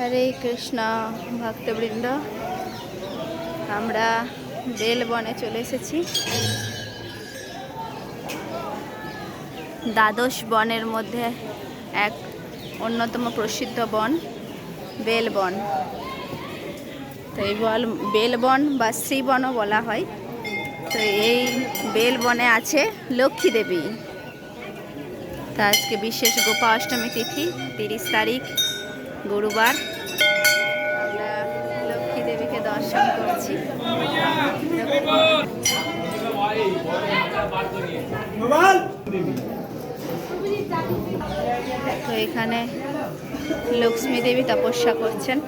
হরে কৃষ্ণ, ভক্তবৃন্দ, আমরা বেলবনে চলে এসেছি। দ্বাদশ বনের মধ্যে এক অন্যতম প্রসিদ্ধ বন, বেলবন। তো এই বল, বেলবন বা শ্রীবনও বলা হয়। তো এই বেলবনে আছে লক্ষ্মী দেবী। তা আজকে বিশেষ গোপা অষ্টমী তিথি, তিরিশ তারিখ। গুরুবার। আমরা দর্শন করছি। তো এখানে লক্ষ্মী দেবী তপস্যা করছেন।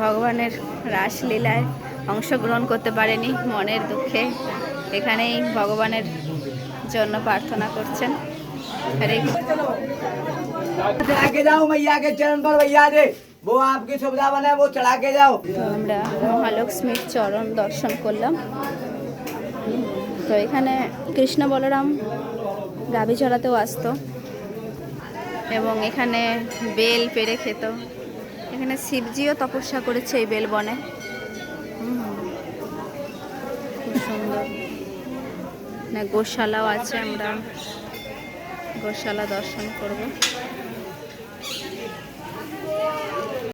ভগবানের রাসলীলায় অংশগ্রহণ করতে পারেনি, মনের দুঃখে। এখানেই ভগবানের জন্য প্রার্থনা করছেন। হরে के जाओ मैया के चरण पर भैया दे वो आपकी सुविधा बने वो चढ़ा के जाओ তো আমরা মহালক্ষ্মীর চরণ দর্শন করলাম তো এখানে কৃষ্ণ বলরাম গাভী চড়াতেও আসতো এবং এখানে বেল পেরে খেত এখানে শিবজিও তপস্যা করেছে এই বেল বনে হুম, খুব সুন্দর না গোশালাও আছে আমরা গোশালা দর্শন করব।